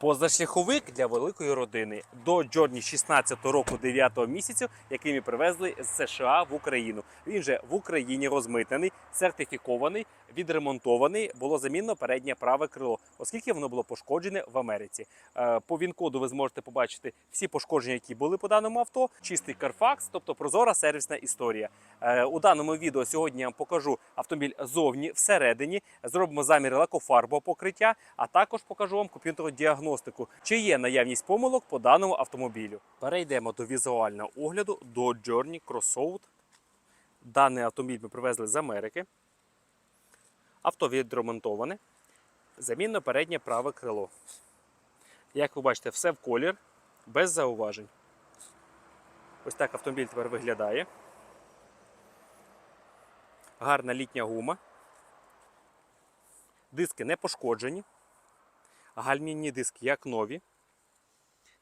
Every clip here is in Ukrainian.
Позашляховик для великої родини до Джорні 16 року 9 місяцю, який ми привезли з США в Україну. Він же в Україні розмитнений, сертифікований, відремонтований. Було замінено переднє праве крило, оскільки воно було пошкоджене в Америці. Е, По він-коду ви зможете побачити всі пошкодження, які були по даному авто. Чистий Carfax, тобто прозора сервісна історія. Е, У даному відео сьогодні я вам покажу автомобіль зовні, всередині. Зробимо замір лакофарбового покриття, а також покажу вам комп'ютерну діагностику, чи є наявність помилок по даному автомобілю. Перейдемо до візуального огляду до Journey Crossout. Даний автомобіль ми привезли з Америки. Авто відремонтоване. Замінно переднє праве крило. Як ви бачите, все в колір, без зауважень. Ось так автомобіль тепер виглядає. Гарна літня гума. Диски не пошкоджені. Гальмінні диски як нові.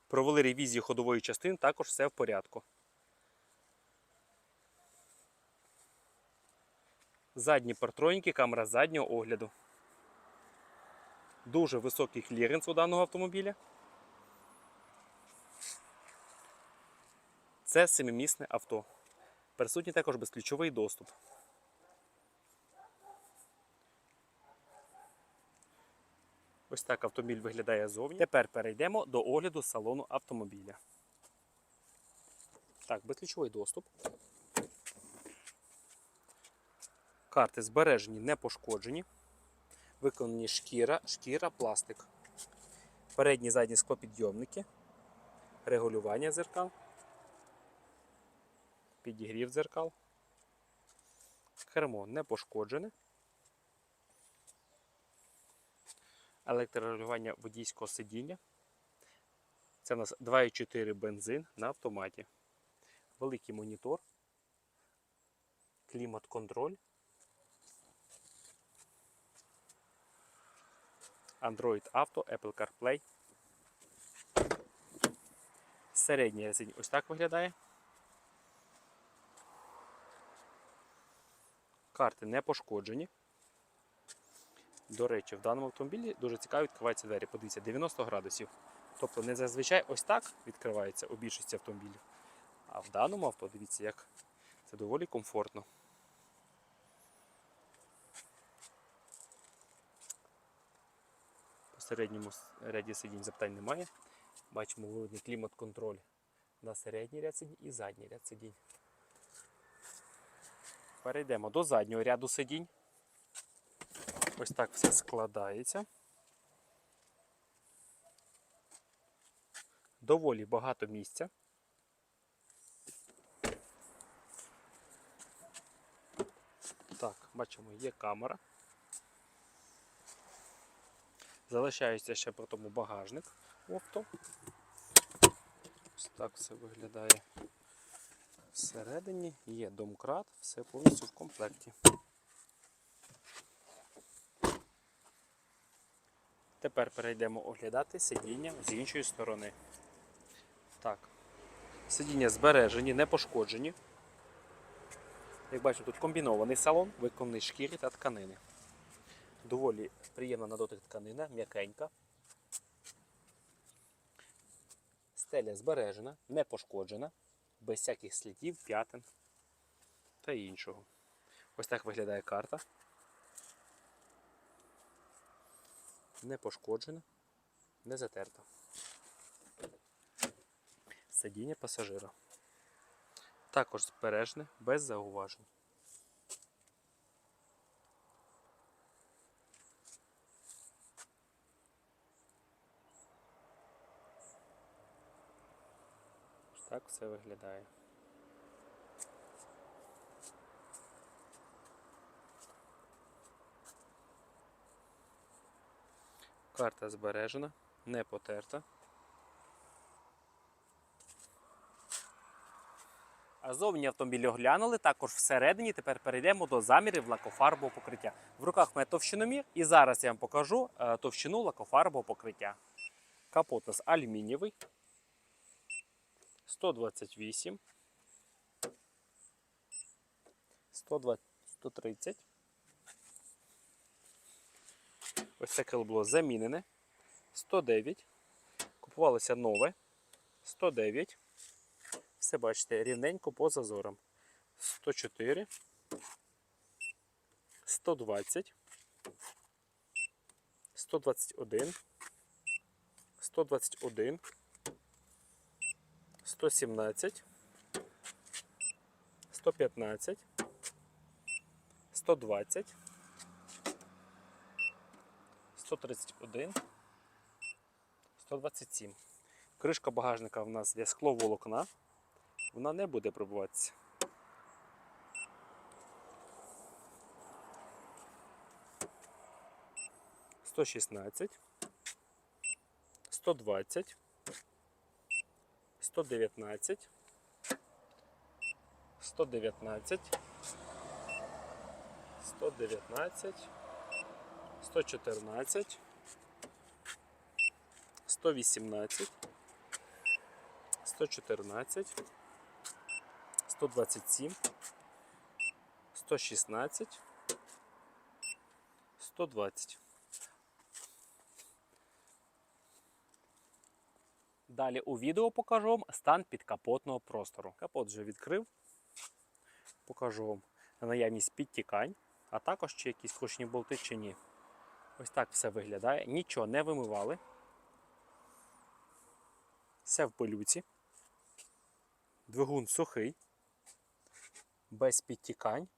Провели ревізію ходової частини, також все в порядку. Задні партроніки, камера заднього огляду. Дуже високий кліренс у даного автомобіля. Це семимісне авто. Присутній також безключовий доступ. Ось так автомобіль виглядає зовні. Тепер перейдемо до огляду салону автомобіля. Так, безключовий доступ. Карти збережені, не пошкоджені. Виконані шкіра, шкіра, пластик. Передні задні склопідйомники. Регулювання дзеркал. Підігрів дзеркал. Кермо не пошкоджене. Електрорегулювання водійського сидіння. Це у нас 2,4 бензин на автоматі. Великий монітор. Клімат-контроль. Android Auto, Apple CarPlay. Середній ряд ось так виглядає. Карти не пошкоджені. До речі, в даному автомобілі дуже цікаво відкриваються двері. Подивіться, 90 градусів. Тобто не зазвичай ось так відкривається у більшості автомобілів. А в даному авто, дивіться, як це доволі комфортно. Середньому ряді сидінь запитань немає. Бачимо виведений клімат-контроль на середній ряд сидінь і задній ряд сидінь. Перейдемо до заднього ряду сидінь. Ось так все складається. Доволі багато місця. Так, бачимо, є камера. Залишається ще при тому багажник авто. Ось так все виглядає всередині. Є домкрат, все повністю в комплекті. Тепер перейдемо оглядати сидіння з іншої сторони. Так. Сидіння збережені, не пошкоджені. Як бачимо, тут комбінований салон, виконаний з шкіри та тканини. Доволі приємна на дотик тканина, м'якенька. Стеля збережена, не пошкоджена, без всяких слідів, п'ятин та іншого. Ось так виглядає карта. Не пошкоджена, не затерта. Сидіння пасажира. Також збережне, без зауважень. Так все виглядає. Карта збережена, не потерта. Зовні автомобіль оглянули, також всередині. Тепер перейдемо до замірів лакофарбового покриття. В руках мене товщиномір, і зараз я вам покажу е, товщину лакофарбового покриття. Капот у нас алюмінієвий. 128. 120, 130. Ось це крило було замінене. 109. Купувалося нове 109. Все бачите, рівненько по зазорам. 104, 120, 121, 121, 117, 115, 120, 131, 127. Кришка багажника в нас є скло волокна. Вона не буде пробуватися. Сто шістнадцять, сто двадцять, сто дев'ятнадцять, сто дев'ятнадцять, сто дев'ятнадцять, сто чотирнадцять, сто вісімнадцять. 114, 127, 116, 120. Далі у відео покажу вам стан підкапотного простору. Капот вже відкрив. Покажу вам наявність підтікань, а також чи якісь кручні болти чи ні. Ось так все виглядає. Нічого не вимивали. Все в пилюці. Двигун сухий, без підтікань.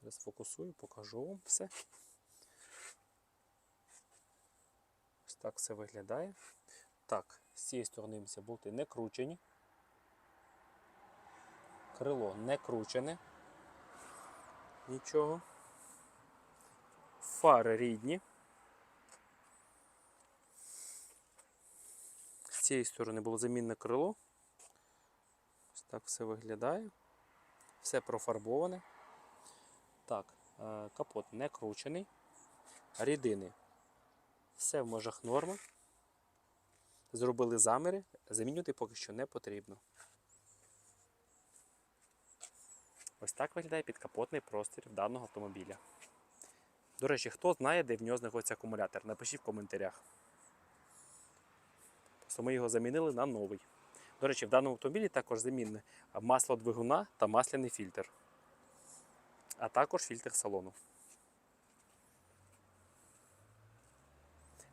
Зараз фокусую, покажу вам все. Ось так все виглядає. Так, з цієї сторони болти не кручені. Крило не кручене. Нічого. Фари рідні. З цієї сторони було замінне крило. Ось так все виглядає. Все профарбоване. Так, е, капот не кручений. Рідини. Все в межах норми. Зробили заміри, замінювати поки що не потрібно. Ось так виглядає підкапотний простір даного автомобіля. До речі, хто знає, де в нього знаходиться акумулятор, напишіть в коментарях. Просто ми його замінили на новий. До речі, в даному автомобілі також замінне масло двигуна та масляний фільтр, а також фільтр салону.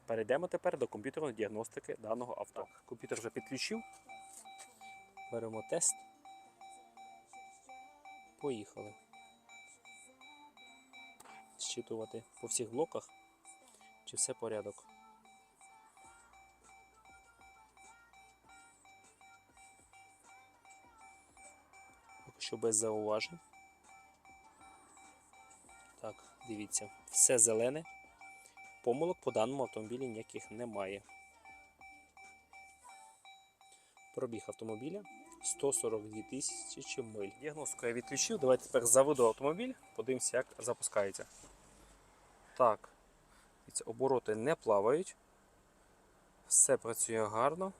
Перейдемо тепер до комп'ютерної діагностики даного авто. Комп'ютер вже підключив. Беремо тест. Поїхали. Зчитувати по всіх блоках, чи все порядок. Поки що без зауважень. Так, дивіться, все зелене. Помилок по даному автомобілі ніяких немає. Пробіг автомобіля 142 тисячі миль. Діагностику я відключив. Давайте тепер заведу автомобіль, подивимося, як запускається. Так, обороти не плавають. Все працює гарно.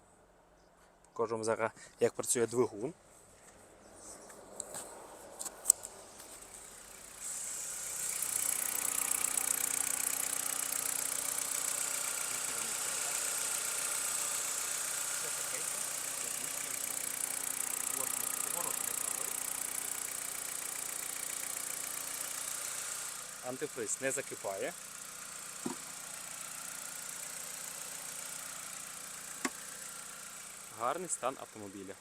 Покажу вам зараз, як працює двигун. Антифриз не закипає. Гарний стан автомобіля.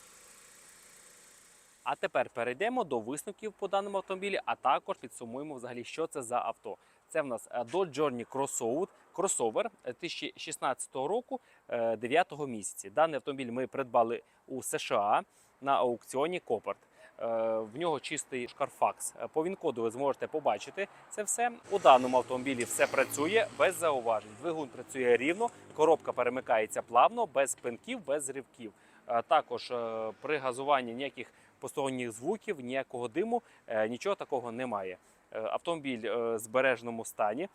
А тепер перейдемо до висновків по даному автомобілі, а також підсумуємо взагалі, що це за авто. Це в нас е, Dodge Journey Crossover, кросовер 2016 року 9 місяці. Даний автомобіль ми придбали у США на аукціоні Копарт. Е, В нього чистий шкарфакс. Е, По він-коду ви зможете побачити це все. У даному автомобілі все працює без зауважень. Двигун працює рівно, коробка перемикається плавно, без пинків, без ривків. Е, Також при газуванні ніяких посторонніх звуків, ніякого диму, нічого такого немає. Автомобіль в збереженому стані,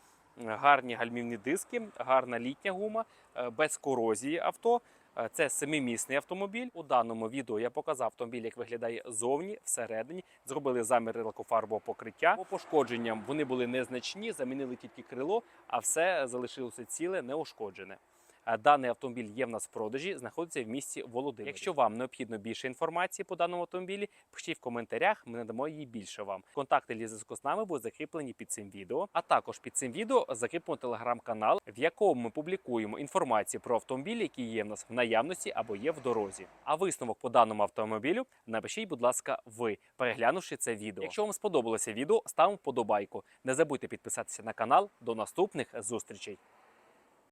гарні гальмівні диски, гарна літня гума, без корозії авто. Е, Це семимісний автомобіль. У даному відео я показав автомобіль, як виглядає зовні, всередині. Зробили заміри лакофарбового покриття. По пошкодженням вони були незначні, замінили тільки крило, а все залишилося ціле, неушкоджене. Е, Даний автомобіль є в нас в продажі, знаходиться в місті Володимир. Якщо вам необхідно більше інформації по даному автомобілі, пишіть в коментарях, ми надамо її більше вам. Контакти для зв'язку з нами будуть закріплені під цим відео. А також під цим відео закріпимо телеграм-канал, в якому ми публікуємо інформацію про автомобілі, які є в нас в наявності або є в дорозі. А висновок по даному автомобілю напишіть, будь ласка, ви, переглянувши це відео. Якщо вам сподобалося відео, ставимо вподобайку. Не забудьте підписатися на канал. До наступних зустрічей.